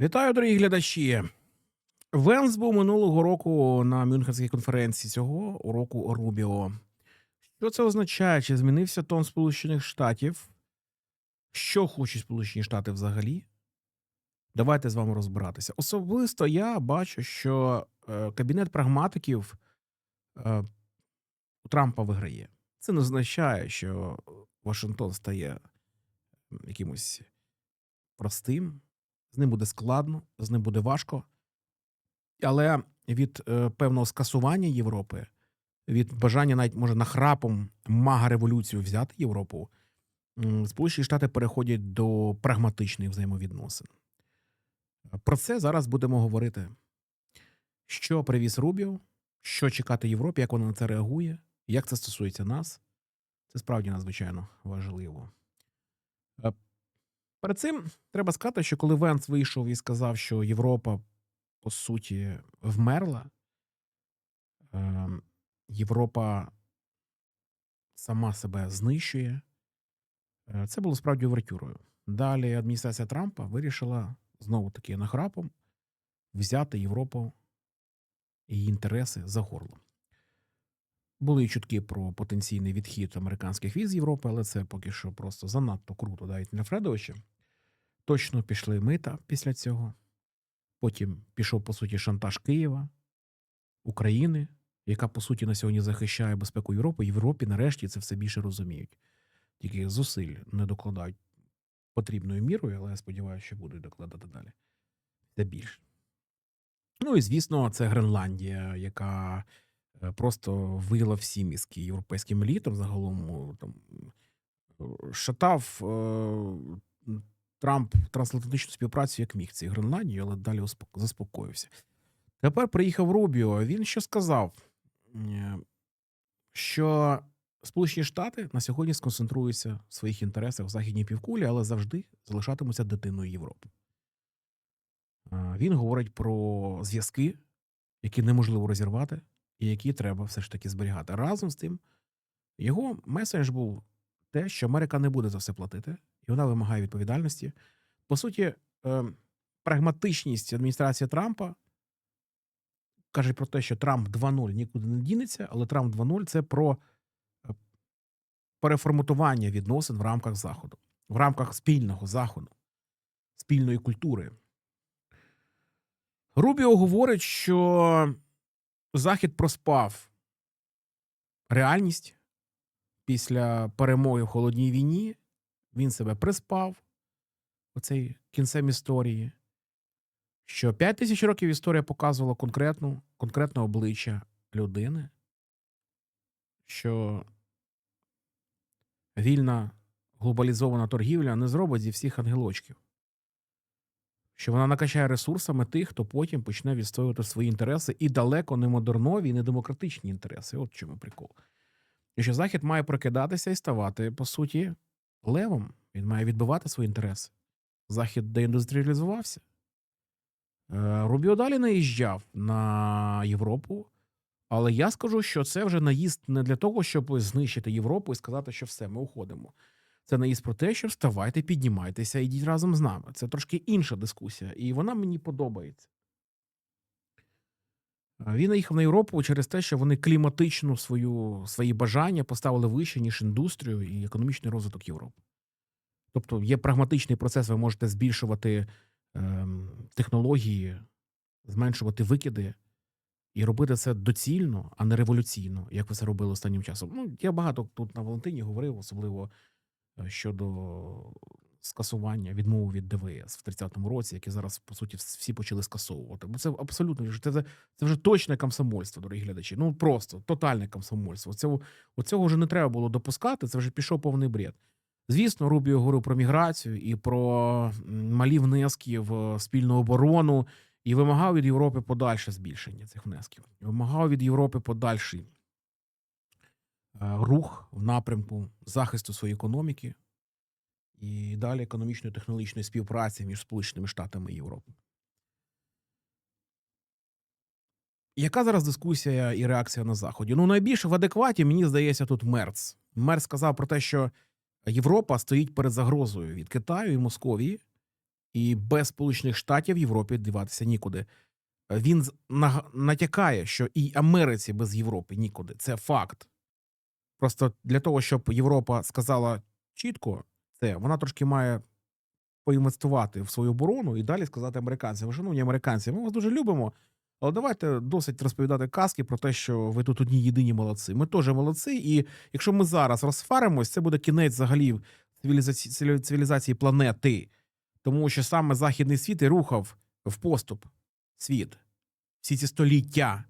Вітаю, дорогі глядачі. Венс був минулого року на Мюнхенській конференції цього року Рубіо. Що це означає? Чи змінився тон Сполучених Штатів? Що хочуть Сполучені Штати взагалі? Давайте з вами розбиратися. Особисто я бачу, що е, кабінет прагматиків е, у Трампа виграє. Це не означає, що Вашингтон стає якимось простим, з ним буде складно, з ним буде важко. Але від е, певного скасування Європи, від бажання навіть може нахрапом мага революцію взяти Європу, Сполучені Штати переходять до прагматичних взаємовідносин. Про це зараз будемо говорити. Що привіз Рубіо, що чекати Європі, як вона на це реагує, як це стосується нас. Це справді надзвичайно важливо. Перед цим треба сказати, що коли Венс вийшов і сказав, що Європа по суті вмерла, е, Європа сама себе знищує, е, це було справді овертюрою. Далі адміністрація Трампа вирішила знову таки нахрапом взяти Європу і її інтереси за горло. Були чутки про потенційний відхід американських віз Європи, але це поки що просто занадто круто навіть для Фредовича. Точно пішли мита після цього. Потім пішов, по суті, шантаж Києва, України, яка, по суті, на сьогодні захищає безпеку Європи. Європі нарешті це все більше розуміють. Тільки зусиль не докладають потрібною мірою, але я сподіваюся, що будуть докладати далі. Це більше. Ну і звісно, це Гренландія, яка е, просто вила всі мізки європейським елітам загалом там е, шатав е, Трамп трансатлантичну співпрацю як міг цій Гренландії, але далі заспокоївся. Тепер приїхав Рубіо. Він що сказав? Що Сполучені Штати на сьогодні сконцентруються в своїх інтересах в західній півкулі, але завжди залишатимуться дитиною Європи. Він говорить про зв'язки, які неможливо розірвати, і які треба все ж таки зберігати. Разом з тим, його меседж був те, що Америка не буде за все платити, і вона вимагає відповідальності. По суті, е, прагматичність адміністрації Трампа каже про те, що Трамп 2.0 нікуди не дінеться, але Трамп 2.0 це про е, переформатування відносин в рамках Заходу, в рамках спільного заходу, спільної культури. Рубіо говорить, що Захід проспав реальність після перемоги в холодній війні. Він себе приспав оцей кінцем історії. Що 5 тисяч років історія показувала конкретну, конкретне обличчя людини, що вільна глобалізована торгівля не зробить зі всіх ангелочків що вона накачає ресурсами тих, хто потім почне відстоювати свої інтереси і далеко не модернові, і не демократичні інтереси. От чому прикол. І що Захід має прокидатися і ставати, по суті, левом. Він має відбивати свої інтереси. Захід деіндустріалізувався. Е, Рубіо далі наїжджав на Європу, але я скажу, що це вже наїзд не для того, щоб знищити Європу і сказати, що все, ми уходимо. Це наїзд про те, що вставайте, піднімайтеся, ідіть разом з нами. Це трошки інша дискусія, і вона мені подобається. Е, Він наїхав на Європу через те, що вони кліматичну свою, свої бажання поставили вище, ніж індустрію і економічний розвиток Європи. Тобто є прагматичний процес, ви можете збільшувати ем, технології, зменшувати викиди і робити це доцільно, а не революційно, як ви це робили останнім часом. Ну, я багато тут на Валентині говорив, особливо е, щодо скасування відмови від ДВС в 30-му році, які зараз по суті всі почали скасовувати. Бо це абсолютно це, це вже точне комсомольство, дорогі глядачі. Ну просто тотальне комсомольство. Цього оцього вже не треба було допускати. Це вже пішов повний бред. Звісно, Рубіо говорив про міграцію і про малі внески в спільну оборону, і вимагав від Європи подальше збільшення цих внесків. Вимагав від Європи подальший е, рух в напрямку захисту своєї економіки і далі економічної технологічної співпраці між Сполученими Штатами і Європою. Яка зараз дискусія і реакція на Заході? Ну, найбільше в адекваті, мені здається, тут Мерц. Мерц сказав про те, що Європа стоїть перед загрозою від Китаю і Московії, і без Сполучених Штатів Європі діватися нікуди. Він натякає, що і Америці без Європи нікуди. Це факт. Просто для того, щоб Європа сказала чітко це, вона трошки має поінвестувати в свою оборону і далі сказати американцям: шановні американці, ми вас дуже любимо. Але давайте досить розповідати казки про те, що ви тут одні єдині молодці. Ми теж молодці, і якщо ми зараз розсваримось, це буде кінець взагалі цивілізації, цивілізації планети. Тому що саме західний світ і рухав в поступ світ всі ці століття.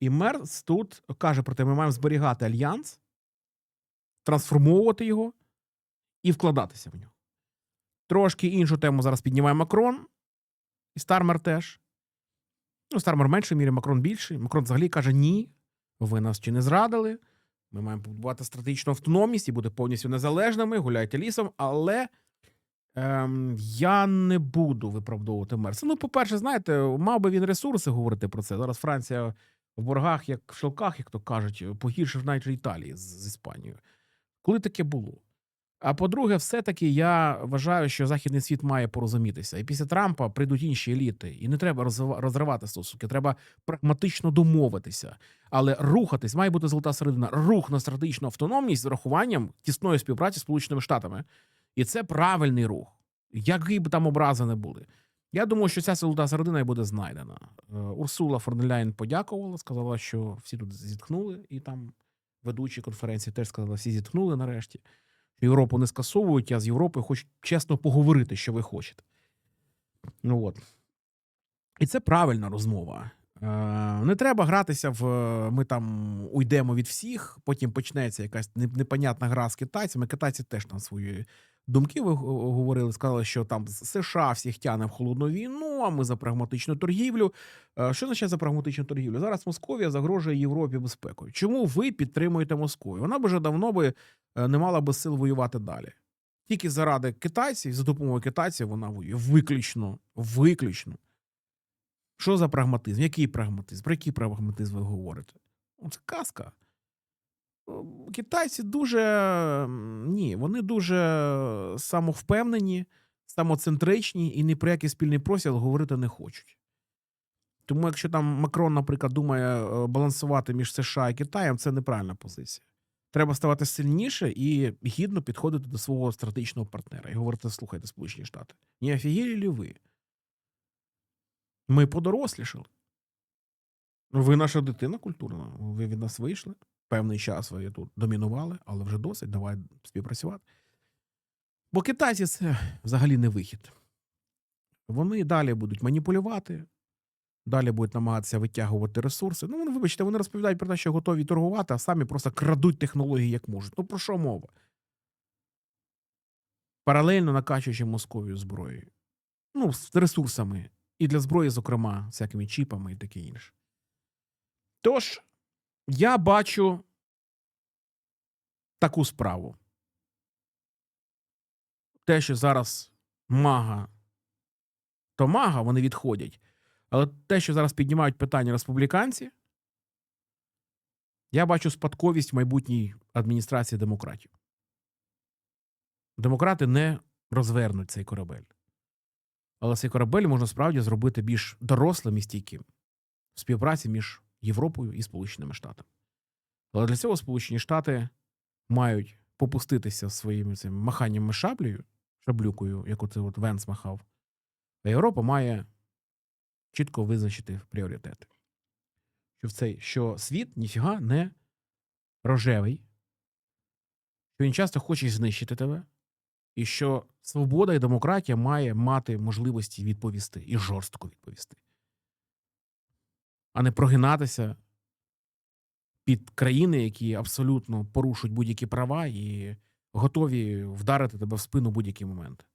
І Мерц тут каже про те, ми маємо зберігати альянс, трансформовувати його і вкладатися в нього. Трошки іншу тему зараз піднімає Макрон, і Стармер теж. Ну, Стармер меншій мірі, Макрон більший. Макрон взагалі каже: ні, ви нас ще не зрадили. Ми маємо побудувати стратегічну автономність і бути повністю незалежними, гуляйте лісом, але ем, я не буду виправдовувати Мерса. Ну, по-перше, знаєте, мав би він ресурси говорити про це. Зараз Франція в боргах, як в шелках, як то кажуть, погіршив навіть Італії з, з Іспанією. Коли таке було? А по-друге, все-таки я вважаю, що західний світ має порозумітися. І після Трампа прийдуть інші еліти, і не треба розривати стосунки. Треба прагматично домовитися, але рухатись має бути золота середина. Рух на стратегічну автономність з урахуванням тісної співпраці з Сполученими Штатами. І це правильний рух, які б там образи не були. Я думаю, що ця золота середина і буде знайдена. Е, Урсула Форнеляйн подякувала, сказала, що всі тут зітхнули, і там ведучі конференції теж сказали, всі зітхнули нарешті. Європу не скасовують, а з Європою хочуть чесно поговорити, що ви хочете. Ну от. І це правильна розмова. Е, не треба гратися в е, ми там уйдемо від всіх, потім почнеться якась непонятна гра з китайцями. Китайці теж там свої думки говорили, сказали, що там США всіх тягне в холодну війну, а ми за прагматичну торгівлю. Е, Що означає за прагматичну торгівлю? Зараз Московія загрожує Європі безпекою. Чому ви підтримуєте Московію? Вона б вже давно би не мала би сил воювати далі. Тільки заради китайців, за допомогою китайців вона воює. Виключно. Виключно. Що за прагматизм? Який прагматизм? Про який прагматизм ви говорите? Ну, Це казка. Китайці дуже ні, вони дуже самовпевнені, самоцентричні і ні про який спільний простір говорити не хочуть. Тому, якщо там Макрон, наприклад, думає е, балансувати між США і Китаєм, це неправильна позиція. Треба ставати сильніше і гідно підходити до свого стратегічного партнера і говорити: слухайте, Сполучені Штати, не офігели ли ви? Ми подорослішали. Ви наша дитина культурна. Ви від нас вийшли. Певний час ви тут домінували, але вже досить. Давай співпрацювати. Бо китайці це взагалі не вихід. Вони далі будуть маніпулювати, далі будуть намагатися витягувати ресурси. Ну, вибачте, вони розповідають про те, що готові торгувати, а самі просто крадуть технології як можуть. Ну про що мова? Паралельно накачуючи Московію зброєю. Ну, з ресурсами. І для зброї, зокрема, всякими чіпами і таке інше. Тож, я бачу таку справу. Те, що зараз мага, то мага, вони відходять. Але те, що зараз піднімають питання республіканці, я бачу спадковість в майбутній адміністрації демократів. Демократи не розвернуть цей корабель. Але цей корабель можна справді зробити більш дорослим і стійким в співпраці між Європою і Сполученими Штатами. Але для цього Сполучені Штати мають попуститися своїми цим маханнями шаблею, шаблюкою, як оце от Венс махав. А Європа має чітко визначити пріоритети. Що в цей що світ ніфіга не рожевий, що він часто хоче знищити тебе, і що свобода і демократія має мати можливості відповісти і жорстко відповісти, а не прогинатися під країни, які абсолютно порушують будь-які права і готові вдарити тебе в спину будь-який момент.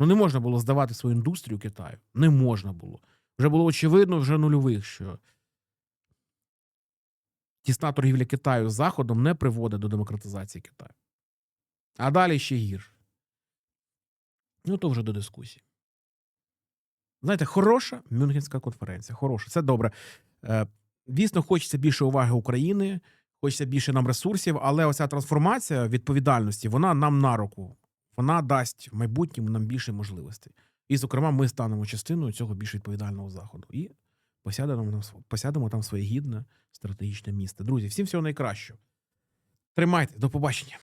Ну не можна було здавати свою індустрію Китаю. Не можна було. Вже було очевидно, вже нульових, що тісна торгівля Китаю з Заходом не приводить до демократизації Китаю. А далі ще гірше. Ну, то вже до дискусії. Знаєте, хороша Мюнхенська конференція. Хороша, це добре. Е, Дійсно, хочеться більше уваги України, хочеться більше нам ресурсів, але оця трансформація відповідальності, вона нам на руку. вона дасть в майбутньому нам більше можливостей. І, зокрема, ми станемо частиною цього більш відповідального заходу. І посядемо посядемо там своє гідне стратегічне місце. Друзі, всім всього найкращого. Тримайте, до побачення.